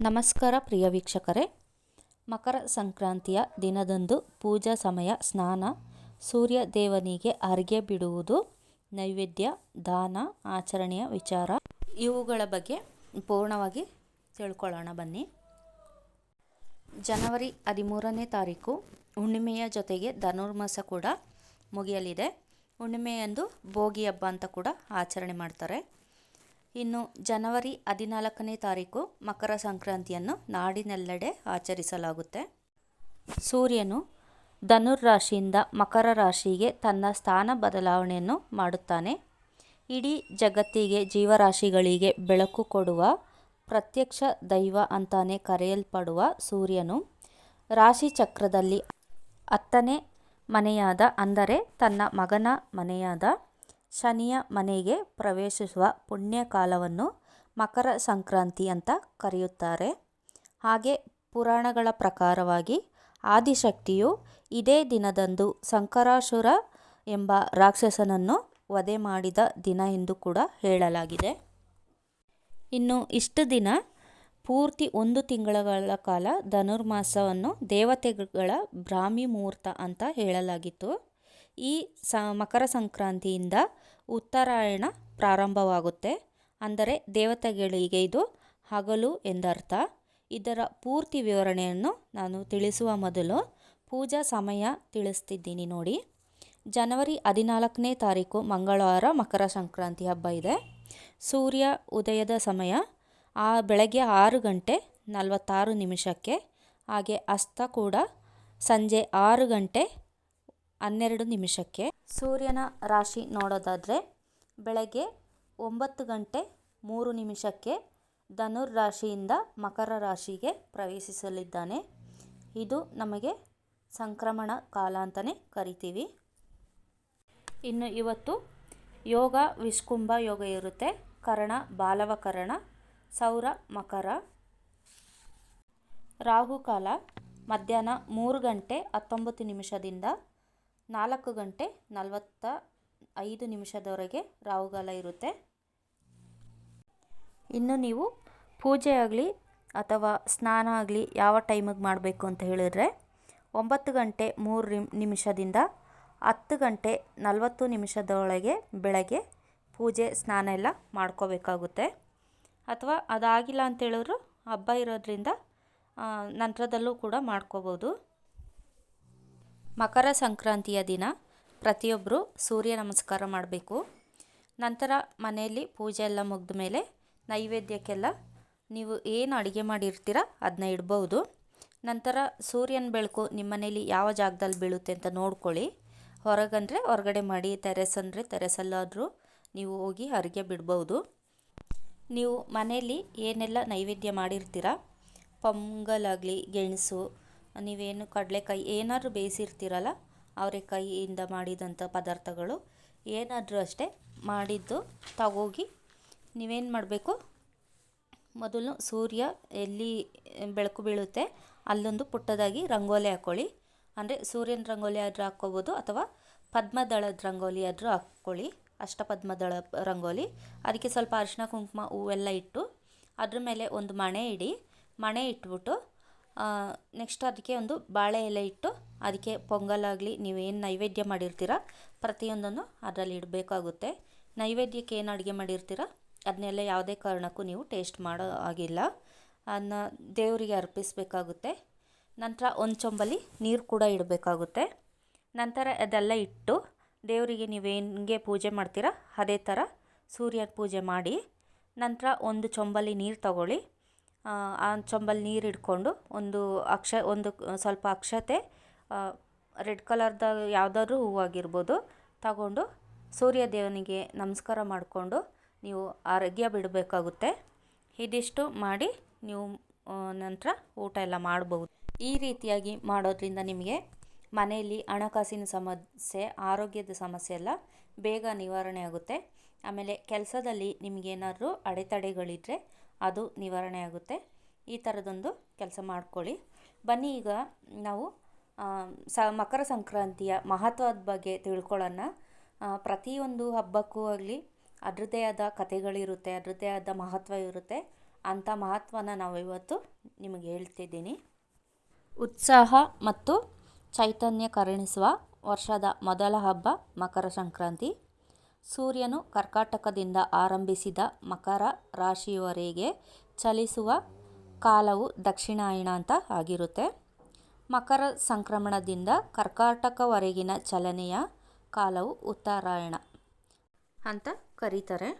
ನಮಸ್ಕಾರ ಪ್ರಿಯ ವೀಕ್ಷಕರೇ. ಮಕರ ಸಂಕ್ರಾಂತಿಯ ದಿನದಂದು ಪೂಜಾ ಸಮಯ ಸ್ನಾನ, ಸೂರ್ಯ ದೇವನಿಗೆ ಅರ್ಘ್ಯ ಬಿಡುವುದು, ನೈವೇದ್ಯ, ದಾನ, ಆಚರಣೆಯ ವಿಚಾರ ಇವುಗಳ ಬಗ್ಗೆ ಪೂರ್ಣವಾಗಿ ತಿಳ್ಕೊಳ್ಳೋಣ ಬನ್ನಿ. ಜನವರಿ ಹದಿಮೂರನೇ ತಾರೀಕು ಹುಣ್ಣಿಮೆಯ ಜೊತೆಗೆ ಧನುರ್ಮಾಸ ಕೂಡ ಮುಗಿಯಲಿದೆ. ಹುಣ್ಣಿಮೆಯಂದು ಭೋಗಿ ಹಬ್ಬ ಅಂತ ಕೂಡ ಆಚರಣೆ ಮಾಡ್ತಾರೆ. ಇನ್ನು ಜನವರಿ ಹದಿನಾಲ್ಕನೇ ತಾರೀಕು ಮಕರ ಸಂಕ್ರಾಂತಿಯನ್ನು ನಾಡಿನೆಲ್ಲೆಡೆ ಆಚರಿಸಲಾಗುತ್ತೆ. ಸೂರ್ಯನು ಧನುರ್ ರಾಶಿಯಿಂದ ಮಕರ ರಾಶಿಗೆ ತನ್ನ ಸ್ಥಾನ ಬದಲಾವಣೆಯನ್ನು ಮಾಡುತ್ತಾನೆ. ಇಡೀ ಜಗತ್ತಿಗೆ ಜೀವರಾಶಿಗಳಿಗೆ ಬೆಳಕು ಕೊಡುವ ಪ್ರತ್ಯಕ್ಷ ದೈವ ಅಂತಾನೆ ಕರೆಯಲ್ಪಡುವ ಸೂರ್ಯನು ರಾಶಿ ಚಕ್ರದಲ್ಲಿ ಹತ್ತನೇ ಮನೆಯಾದ ಅಂದರೆ ತನ್ನ ಮಗನ ಮನೆಯಾದ ಶನಿಯ ಮನೆಗೆ ಪ್ರವೇಶಿಸುವ ಪುಣ್ಯ ಕಾಲವನ್ನು ಮಕರ ಸಂಕ್ರಾಂತಿ ಅಂತ ಕರೆಯುತ್ತಾರೆ. ಹಾಗೆ ಪುರಾಣಗಳ ಪ್ರಕಾರವಾಗಿ ಆದಿಶಕ್ತಿಯು ಇದೇ ದಿನದಂದು ಸಂಕರಾಸುರ ಎಂಬ ರಾಕ್ಷಸನನ್ನು ವಧೆ ಮಾಡಿದ ದಿನ ಎಂದು ಕೂಡ ಹೇಳಲಾಗಿದೆ. ಇನ್ನು ಇಷ್ಟು ದಿನ ಪೂರ್ತಿ ಒಂದು ತಿಂಗಳ ಕಾಲ ಧನುರ್ಮಾಸವನ್ನು ದೇವತೆಗಳ ಬ್ರಾಹ್ಮಿ ಮುಹೂರ್ತ ಅಂತ ಹೇಳಲಾಗಿತ್ತು. ಈ ಸ, ಮಕರ ಸಂಕ್ರಾಂತಿಯಿಂದ ಉತ್ತರಾಯಣ ಪ್ರಾರಂಭವಾಗುತ್ತೆ. ಅಂದರೆ ದೇವತೆಗಳಿಗೆ ಇದು ಹಗಲು ಎಂದರ್ಥ. ಇದರ ಪೂರ್ತಿ ವಿವರಣೆಯನ್ನು ನಾನು ತಿಳಿಸುವ ಮೊದಲು ಪೂಜಾ ಸಮಯ ತಿಳಿಸ್ತಿದ್ದೀನಿ ನೋಡಿ. ಜನವರಿ ಹದಿನಾಲ್ಕನೇ ತಾರೀಕು ಮಂಗಳವಾರ ಮಕರ ಸಂಕ್ರಾಂತಿ ಹಬ್ಬ ಇದೆ. ಸೂರ್ಯ ಉದಯದ ಸಮಯ ಆ ಬೆಳಗ್ಗೆ ಆರು ಗಂಟೆ ನಲವತ್ತಾರು ನಿಮಿಷಕ್ಕೆ. ಹಾಗೆ ಅಸ್ತ ಕೂಡ ಸಂಜೆ ಆರು ಗಂಟೆ ಹನ್ನೆರಡು ನಿಮಿಷಕ್ಕೆ ಸೂರ್ಯನ ರಾಶಿ ನೋಡೋದಾದರೆ ಬೆಳಗ್ಗೆ ಒಂಬತ್ತು ಗಂಟೆ ಮೂರು ನಿಮಿಷಕ್ಕೆ ಧನುರ್ ರಾಶಿಯಿಂದ ಮಕರ ರಾಶಿಗೆ ಪ್ರವೇಶಿಸಲಿದ್ದಾನೆ. ಇದು ನಮಗೆ ಸಂಕ್ರಮಣ ಕಾಲ ಅಂತಲೇ ಕರಿತೀವಿ. ಇನ್ನು ಇವತ್ತು ಯೋಗ ವಿಷ್ಕುಂಭ ಯೋಗ ಇರುತ್ತೆ. ಕರಣ ಬಾಲವಕರಣ ಸೌರ ಮಕರ. ರಾಹುಕಾಲ ಮಧ್ಯಾಹ್ನ ಮೂರು ಗಂಟೆ ಹತ್ತೊಂಬತ್ತು ನಿಮಿಷದಿಂದ ನಾಲ್ಕು ಗಂಟೆ ನಲವತ್ತ ಐದು ನಿಮಿಷದವರೆಗೆ ರಾಹುಗಾಲ ಇರುತ್ತೆ. ಇನ್ನು ನೀವು ಪೂಜೆ ಆಗಲಿ ಅಥವಾ ಸ್ನಾನ ಆಗಲಿ ಯಾವ ಟೈಮಿಗೆ ಮಾಡಬೇಕು ಅಂತ ಹೇಳಿದ್ರೆ ಒಂಬತ್ತು ಗಂಟೆ ಮೂರು ನಿಮಿಷದಿಂದ ಹತ್ತು ಗಂಟೆ ನಲವತ್ತು ನಿಮಿಷದೊಳಗೆ ಬೆಳಗ್ಗೆ ಪೂಜೆ ಸ್ನಾನ ಎಲ್ಲ ಮಾಡ್ಕೋಬೇಕಾಗುತ್ತೆ. ಅಥವಾ ಅದಾಗಿಲ್ಲ ಅಂತೇಳಿದ್ರು ಹಬ್ಬ ಇರೋದರಿಂದ ನಂತರದಲ್ಲೂ ಕೂಡ ಮಾಡ್ಕೋಬೋದು. ಮಕರ ಸಂಕ್ರಾಂತಿಯ ದಿನ ಪ್ರತಿಯೊಬ್ಬರು ಸೂರ್ಯ ನಮಸ್ಕಾರ ಮಾಡಬೇಕು. ನಂತರ ಮನೆಯಲ್ಲಿ ಪೂಜೆ ಎಲ್ಲ ಮುಗಿದ ಮೇಲೆ ನೈವೇದ್ಯಕ್ಕೆಲ್ಲ ನೀವು ಏನು ಅಡುಗೆ ಮಾಡಿರ್ತೀರ ಅದನ್ನ ಇಡ್ಬೋದು. ನಂತರ ಸೂರ್ಯನ ಬೆಳಕು ನಿಮ್ಮ ಮನೇಲಿ ಯಾವ ಜಾಗದಲ್ಲಿ ಬೀಳುತ್ತೆ ಅಂತ ನೋಡ್ಕೊಳ್ಳಿ. ಹೊರಗಂದರೆ ಹೊರಗಡೆ ಮಾಡಿ ತೆರೆಸ್ ಅಂದರೆ ತೆರೆಸಲ್ಲಾದರೂ ನೀವು ಹೋಗಿ ಅಡುಗೆ ಬಿಡ್ಬೋದು. ನೀವು ಮನೆಯಲ್ಲಿ ಏನೆಲ್ಲ ನೈವೇದ್ಯ ಮಾಡಿರ್ತೀರ? ಪೊಂಗಲಾಗಲಿ ಗೆಣಸು ನೀವೇನು ಕಡಲೆಕಾಯಿ ಏನಾದರೂ ಬೇಯಿಸಿರ್ತೀರಲ್ಲ ಅವರೆಕಾಯಿಯಿಂದ ಮಾಡಿದಂಥ ಪದಾರ್ಥಗಳು ಏನಾದರೂ ಅಷ್ಟೇ ಮಾಡಿದ್ದು ತಗೋಗಿ ನೀವೇನು ಮಾಡಬೇಕು? ಮೊದಲು ಸೂರ್ಯ ಎಲ್ಲಿ ಬೆಳಕು ಬೀಳುತ್ತೆ ಅಲ್ಲೊಂದು ಪುಟ್ಟದಾಗಿ ರಂಗೋಲಿ ಹಾಕ್ಕೊಳ್ಳಿ ಅಂದರೆ ಸೂರ್ಯನ ರಂಗೋಲಿ ಆದರೂ ಹಾಕ್ಕೋಬೋದು ಅಥವಾ ಪದ್ಮದಳದ ರಂಗೋಲಿ ಆದರೂ ಹಾಕ್ಕೊಳ್ಳಿ. ಅಷ್ಟಪದ್ಮದಳ ರಂಗೋಲಿ. ಅದಕ್ಕೆ ಸ್ವಲ್ಪ ಅರಿಶಿನ ಕುಂಕುಮ, ಹೂವೆಲ್ಲ ಇಟ್ಟು ಅದ್ರ ಮೇಲೆ ಒಂದು ಮಣೆ ಇಡಿ. ಮಣೆ ಇಟ್ಬಿಟ್ಟು ನೆಕ್ಸ್ಟ್ ಅದಕ್ಕೆ ಒಂದು ಬಾಳೆ ಎಲೆ ಇಟ್ಟು ಅದಕ್ಕೆ ಪೊಂಗಲಾಗಲಿ ನೀವೇನು ನೈವೇದ್ಯ ಮಾಡಿರ್ತೀರ, ಪ್ರತಿಯೊಂದನ್ನು ಅದರಲ್ಲಿ ಇಡಬೇಕಾಗುತ್ತೆ. ನೈವೇದ್ಯಕ್ಕೆ ಏನು ಅಡುಗೆ ಮಾಡಿರ್ತೀರ ಅದನ್ನೆಲ್ಲ ಯಾವುದೇ ಕಾರಣಕ್ಕೂ ನೀವು ಟೇಸ್ಟ್ ಮಾಡೋ ಆಗಿಲ್ಲ ಅದನ್ನ ದೇವರಿಗೆ ಅರ್ಪಿಸಬೇಕಾಗುತ್ತೆ. ನಂತರ ಒಂದು ಚೊಂಬಲಿ ನೀರು ಕೂಡ ಇಡಬೇಕಾಗುತ್ತೆ. ನಂತರ ಅದೆಲ್ಲ ಇಟ್ಟು ದೇವರಿಗೆ ನೀವು ಹೆಂಗೆ ಪೂಜೆ ಮಾಡ್ತೀರ, ಅದೇ ಥರ ಸೂರ್ಯನ ಪೂಜೆ ಮಾಡಿ, ನಂತರ ಒಂದು ಚೊಂಬಲಿ ನೀರು ತಗೊಳ್ಳಿ ಆ ಚೊಂಬಲ್ಲಿ ನೀರು ಇಟ್ಕೊಂಡು ಒಂದು ಅಕ್ಷ, ಒಂದು ಸ್ವಲ್ಪ ಅಕ್ಷತೆ ರೆಡ್ ಕಲರ್ದ ಯಾವುದಾದ್ರೂ ಹೂವಾಗಿರ್ಬೋದು ತಗೊಂಡು ಸೂರ್ಯ ದೇವನಿಗೆ ನಮಸ್ಕಾರ ಮಾಡಿಕೊಂಡು ನೀವು ಆರೋಗ್ಯ ಬಿಡಬೇಕಾಗುತ್ತೆ. ಇದಿಷ್ಟು ಮಾಡಿ ನೀವು ನಂತರ ಊಟ ಎಲ್ಲ ಮಾಡ್ಬೋದು. ಈ ರೀತಿಯಾಗಿ ಮಾಡೋದ್ರಿಂದ ನಿಮಗೆ ಮನೆಯಲ್ಲಿ ಹಣಕಾಸಿನ ಸಮಸ್ಯೆ, ಆರೋಗ್ಯದ ಸಮಸ್ಯೆ ಎಲ್ಲ ಬೇಗ ನಿವಾರಣೆ ಆಗುತ್ತೆ. ಆಮೇಲೆ ಕೆಲಸದಲ್ಲಿ ನಿಮಗೇನಾದ್ರೂ ಅಡೆತಡೆಗಳಿದ್ದರೆ ಅದು ನಿವಾರಣೆ ಆಗುತ್ತೆ. ಈ ಥರದೊಂದು ಕೆಲಸ ಮಾಡ್ಕೊಳ್ಳಿ. ಬನ್ನಿ ಈಗ ನಾವು ಸ, ಮಕರ ಸಂಕ್ರಾಂತಿಯ ಮಹತ್ವದ ಬಗ್ಗೆ ತಿಳ್ಕೊಳ್ಳೋಣ. ಪ್ರತಿಯೊಂದು ಹಬ್ಬಕ್ಕೂ ಆಗಲಿ, ಅದರದ್ದೇ ಆದ ಕಥೆಗಳಿರುತ್ತೆ, ಅದರದ್ದೇ ಆದ ಮಹತ್ವ ಇರುತ್ತೆ. ಅಂಥ ಮಹತ್ವನ ನಾವು ಇವತ್ತು ನಿಮಗೆ ಹೇಳ್ತಿದ್ದೀನಿ. ಉತ್ಸಾಹ ಮತ್ತು ಚೈತನ್ಯ ಕರುಣಿಸುವ ವರ್ಷದ ಮೊದಲ ಹಬ್ಬ ಮಕರ ಸಂಕ್ರಾಂತಿ. ಸೂರ್ಯನು ಕರ್ಕಾಟಕದಿಂದ ಆರಂಭಿಸಿದ ಮಕರ ರಾಶಿಯವರೆಗೆ ಚಲಿಸುವ ಕಾಲವು ದಕ್ಷಿಣಾಯಣ ಅಂತ ಆಗಿರುತ್ತೆ. ಮಕರ ಸಂಕ್ರಮಣದಿಂದ ಕರ್ಕಾಟಕವರೆಗಿನ ಚಲನೆಯ ಕಾಲವು ಉತ್ತರಾಯಣ ಅಂತ ಕರೀತಾರೆ.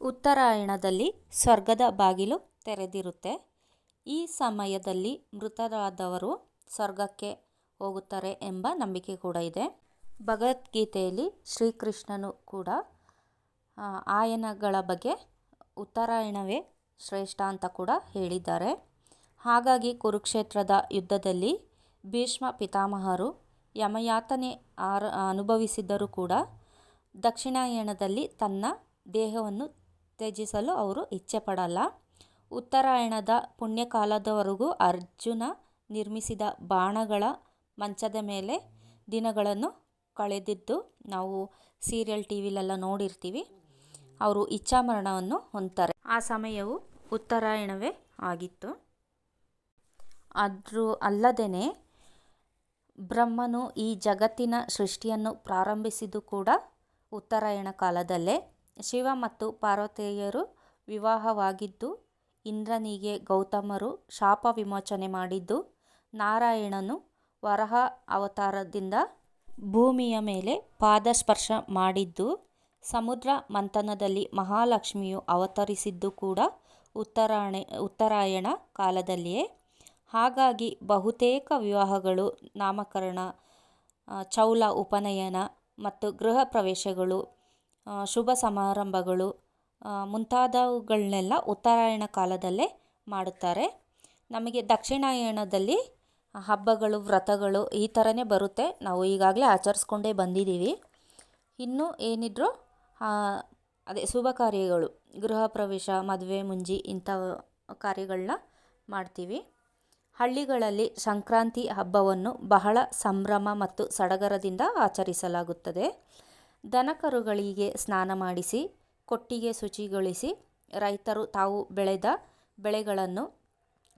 ಉತ್ತರಾಯಣದಲ್ಲಿ ಸ್ವರ್ಗದ ಬಾಗಿಲು ತೆರೆದಿರುತ್ತೆ. ಈ ಸಮಯದಲ್ಲಿ ಮೃತರಾದವರು ಸ್ವರ್ಗಕ್ಕೆ ಹೋಗುತ್ತಾರೆ ಎಂಬ ನಂಬಿಕೆ ಕೂಡ ಇದೆ. ಭಗವದ್ಗೀತೆಯಲ್ಲಿ ಶ್ರೀಕೃಷ್ಣನು ಕೂಡ ಆಯನಗಳ ಬಗ್ಗೆ ಉತ್ತರಾಯಣವೇ ಶ್ರೇಷ್ಠ ಅಂತ ಕೂಡ ಹೇಳಿದ್ದಾರೆ. ಹಾಗಾಗಿ ಕುರುಕ್ಷೇತ್ರದ ಯುದ್ಧದಲ್ಲಿ ಭೀಷ್ಮ ಪಿತಾಮಹರು ಯಮಯಾತನೆ ಆರ, ಅನುಭವಿಸಿದ್ದರೂ ಕೂಡ ದಕ್ಷಿಣಾಯಣದಲ್ಲಿ ತನ್ನ ದೇಹವನ್ನು ತ್ಯಜಿಸಲು ಅವರು ಇಚ್ಛೆ ಪಡಲ್ಲ. ಉತ್ತರಾಯಣದ ಪುಣ್ಯಕಾಲದವರೆಗೂ ಅರ್ಜುನ ನಿರ್ಮಿಸಿದ ಬಾಣಗಳ ಮಂಚದ ಮೇಲೆ ದಿನಗಳನ್ನು ಕಳೆದಿದ್ದು ನಾವು ಸೀರಿಯಲ್ ಟಿ ವಿಲೆಲ್ಲ ನೋಡಿರ್ತೀವಿ. ಅವರು ಇಚ್ಛಾಮರಣವನ್ನು ಹೊಂದ್ತಾರೆ. ಆ ಸಮಯವು ಉತ್ತರಾಯಣವೇ ಆಗಿತ್ತು. ಆದರೂ ಅಲ್ಲದೇ ಬ್ರಹ್ಮನು ಈ ಜಗತ್ತಿನ ಸೃಷ್ಟಿಯನ್ನು ಪ್ರಾರಂಭಿಸಿದ್ದು ಕೂಡ ಉತ್ತರಾಯಣ ಕಾಲದಲ್ಲೇ. ಶಿವ ಮತ್ತು ಪಾರ್ವತಿಯರು ವಿವಾಹವಾಗಿದ್ದು, ಇಂದ್ರನಿಗೆ ಗೌತಮರು ಶಾಪ ವಿಮೋಚನೆ ಮಾಡಿದ್ದು, ನಾರಾಯಣನು ವರಹ ಅವತಾರದಿಂದ ಭೂಮಿಯ ಮೇಲೆ ಪಾದಸ್ಪರ್ಶ ಮಾಡಿದ್ದು, ಸಮುದ್ರ ಮಂಥನದಲ್ಲಿ ಮಹಾಲಕ್ಷ್ಮಿಯು ಅವತರಿಸಿದ್ದು ಕೂಡ ಉತ್ತರಾಯಣ ಉತ್ತರಾಯಣ ಕಾಲದಲ್ಲಿಯೇ. ಹಾಗಾಗಿ ಬಹುತೇಕ ವಿವಾಹಗಳು ನಾಮಕರಣ ಚೌಲ ಉಪನಯನ ಮತ್ತು ಗೃಹ ಪ್ರವೇಶಗಳು ಶುಭ ಸಮಾರಂಭಗಳು ಮುಂತಾದವುಗಳನ್ನೆಲ್ಲ ಉತ್ತರಾಯಣ ಕಾಲದಲ್ಲೇ ಮಾಡುತ್ತಾರೆ. ನಮಗೆ ದಕ್ಷಿಣಾಯಣದಲ್ಲಿ ಹಬ್ಬಗಳು, ವ್ರತಗಳು ಈ ಥರನೇ ಬರುತ್ತೆ. ನಾವು ಈಗಾಗಲೇ ಆಚರಿಸ್ಕೊಂಡೇ ಬಂದಿದ್ದೀವಿ. ಇನ್ನು ಏನಿದ್ರು ಅದೇ ಶುಭ ಕಾರ್ಯಗಳು, ಗೃಹ ಪ್ರವೇಶ, ಮದುವೆ, ಮುಂಜಿ ಇಂಥ ಕಾರ್ಯಗಳನ್ನ ಮಾಡ್ತೀವಿ. ಹಳ್ಳಿಗಳಲ್ಲಿ ಸಂಕ್ರಾಂತಿ ಹಬ್ಬವನ್ನು ಬಹಳ ಸಂಭ್ರಮ ಮತ್ತು ಸಡಗರದಿಂದ ಆಚರಿಸಲಾಗುತ್ತದೆ. ದನಕರುಗಳಿಗೆ ಸ್ನಾನ ಮಾಡಿಸಿ, ಕೊಟ್ಟಿಗೆ ಶುಚಿಗೊಳಿಸಿ ರೈತರು ತಾವು ಬೆಳೆದ ಬೆಳೆಗಳನ್ನು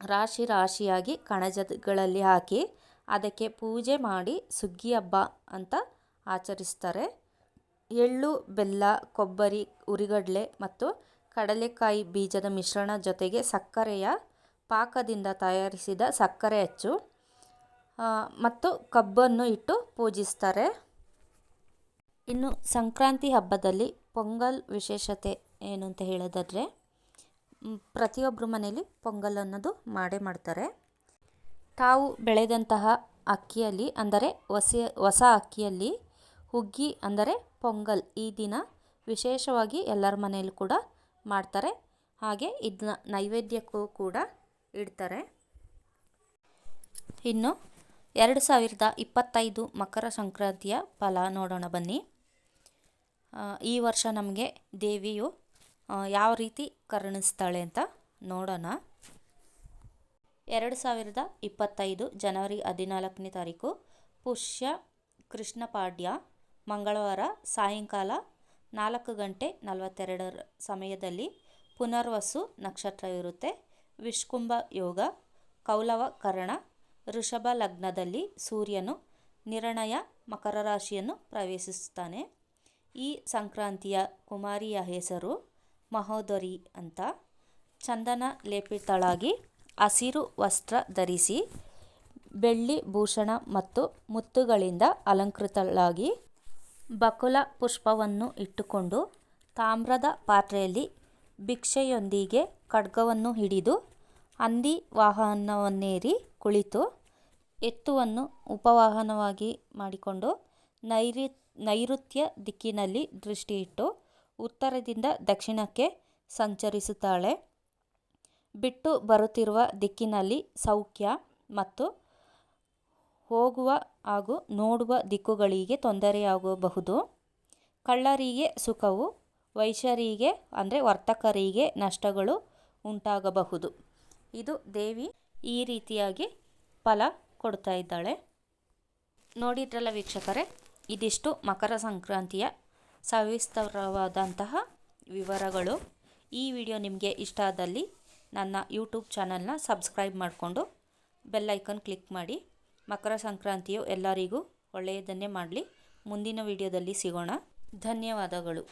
ರಾಶಿ ರಾಶಿಯಾಗಿ ಕಣಜಗಳಲ್ಲಿ ಹಾಕಿ ಅದಕ್ಕೆ ಪೂಜೆ ಮಾಡಿ ಸುಗ್ಗಿ ಹಬ್ಬ ಅಂತ ಆಚರಿಸ್ತಾರೆ. ಎಳ್ಳು, ಬೆಲ್ಲ, ಕೊಬ್ಬರಿ, ಉರಿಗಡಲೆ ಮತ್ತು ಕಡಲೆಕಾಯಿ ಬೀಜದ ಮಿಶ್ರಣ ಜೊತೆಗೆ ಸಕ್ಕರೆಯ ಪಾಕದಿಂದ ತಯಾರಿಸಿದ ಸಕ್ಕರೆ ಅಚ್ಚು ಮತ್ತು ಕಬ್ಬನ್ನು ಇಟ್ಟು ಪೂಜಿಸ್ತಾರೆ. ಇನ್ನು ಸಂಕ್ರಾಂತಿ ಹಬ್ಬದಲ್ಲಿ ಪೊಂಗಲ್ ವಿಶೇಷತೆ ಏನು ಅಂತ ಹೇಳೋದಾದರೆ ಪ್ರತಿಯೊಬ್ಬರ ಮನೇಲಿ ಪೊಂಗಲ್ ಅನ್ನೋದು ಮಾಡೇ ಮಾಡ್ತಾರೆ. ತಾವು ಬೆಳೆದಂತಹ ಅಕ್ಕಿಯಲ್ಲಿ, ಅಂದರೆ ಹೊಸ ಹೊಸ ಅಕ್ಕಿಯಲ್ಲಿ ಹುಗ್ಗಿ, ಅಂದರೆ ಪೊಂಗಲ್ ಈ ದಿನ ವಿಶೇಷವಾಗಿ ಎಲ್ಲರ ಮನೆಯಲ್ಲೂ ಕೂಡ ಮಾಡ್ತಾರೆ. ಹಾಗೆ ಇದನ್ನ ನೈವೇದ್ಯಕ್ಕೂ ಕೂಡ ಇಡ್ತಾರೆ. ಇನ್ನು ಎರಡು ಸಾವಿರದ ಇಪ್ಪತ್ತೈದು ಮಕರ ಸಂಕ್ರಾಂತಿಯ ಫಲ ನೋಡೋಣ ಬನ್ನಿ. ಈ ವರ್ಷ ನಮಗೆ ದೇವಿಯು ಯಾವ ರೀತಿ ಕರುಣಿಸ್ತಾಳೆ ಅಂತ ನೋಡೋಣ. ಎರಡು ಸಾವಿರದ ಇಪ್ಪತ್ತೈದು ಜನವರಿ ಹದಿನಾಲ್ಕನೇ ತಾರೀಕು, ಪುಷ್ಯ ಕೃಷ್ಣ ಪಾಡ್ಯ, ಮಂಗಳವಾರ ಸಾಯಂಕಾಲ ನಾಲ್ಕು ಗಂಟೆ ನಲವತ್ತೆರಡರ ಸಮಯದಲ್ಲಿ ಪುನರ್ವಸು ನಕ್ಷತ್ರ ಇರುತ್ತೆ ವಿಷ್ಕುಂಭ ಯೋಗ, ಕೌಲವ ಕರಣ ಋಷಭ ಲಗ್ನದಲ್ಲಿ ಸೂರ್ಯನು ನಿರ್ಣಯ ಮಕರ ರಾಶಿಯನ್ನು ಪ್ರವೇಶಿಸುತ್ತಾನೆ. ಈ ಸಂಕ್ರಾಂತಿಯ ಕುಮಾರಿಯ ಹೆಸರು ಮಹೋದರಿ ಅಂತ ಚಂದನ ಲೇಪಿತಳಾಗಿ ಹಸಿರು ವಸ್ತ್ರ ಧರಿಸಿ ಬೆಳ್ಳಿ ಭೂಷಣ ಮತ್ತು ಮುತ್ತುಗಳಿಂದ ಅಲಂಕೃತಳಾಗಿ ಬಕುಲ ಪುಷ್ಪವನ್ನು ಇಟ್ಟುಕೊಂಡು ತಾಮ್ರದ ಪಾತ್ರೆಯಲ್ಲಿ ಭಿಕ್ಷೆಯೊಂದಿಗೆ ಖಡ್ಗವನ್ನು ಹಿಡಿದು ಹಂದಿ ವಾಹನವನ್ನೇರಿ ಕುಳಿತು ಎತ್ತುವನ್ನು ಉಪವಾಹನವಾಗಿ ಮಾಡಿಕೊಂಡು ನೈರಿ ನೈಋತ್ಯ ದಿಕ್ಕಿನಲ್ಲಿ ದೃಷ್ಟಿಯಿಟ್ಟು ಉತ್ತರದಿಂದ ದಕ್ಷಿಣಕ್ಕೆ ಸಂಚರಿಸುತ್ತಾಳೆ. ಬಿಟ್ಟು ಬರುತ್ತಿರುವ ದಿಕ್ಕಿನಲ್ಲಿ ಸೌಖ್ಯ ಮತ್ತು ಹೋಗುವ ಹಾಗೂ ನೋಡುವ ದಿಕ್ಕುಗಳಿಗೆ ತೊಂದರೆಯಾಗಬಹುದು. ಕಳ್ಳರಿಗೆ ಸುಖವು, ವೈಶ್ಯರಿಗೆ ಅಂದರೆ ವರ್ತಕರಿಗೆ ನಷ್ಟಗಳು ಉಂಟಾಗಬಹುದು. ಇದು ದೇವಿ ಈ ರೀತಿಯಾಗಿ ಫಲ ಕೊಡ್ತಾ ಇದ್ದಾಳೆ. ನೋಡಿದ್ರಲ್ಲ ವೀಕ್ಷಕರೇ, ಇದಿಷ್ಟು ಮಕರ ಸಂಕ್ರಾಂತಿಯ ಸವಿಸ್ತರವಾದಂತಹ ವಿವರಗಳು ಈ ವಿಡಿಯೋ ನಿಮಗೆ ಇಷ್ಟ ಆದಲ್ಲಿ ನನ್ನ ಯೂಟ್ಯೂಬ್ ಚಾನಲ್ನ ಸಬ್ಸ್ಕ್ರೈಬ್ ಮಾಡಿಕೊಂಡು ಬೆಲ್ಲೈಕನ್ ಕ್ಲಿಕ್ ಮಾಡಿ. ಮಕರ ಸಂಕ್ರಾಂತಿಯು ಎಲ್ಲರಿಗೂ ಒಳ್ಳೆಯದನ್ನೇ ಮಾಡಲಿ. ಮುಂದಿನ ವಿಡಿಯೋದಲ್ಲಿ ಸಿಗೋಣ. ಧನ್ಯವಾದಗಳು.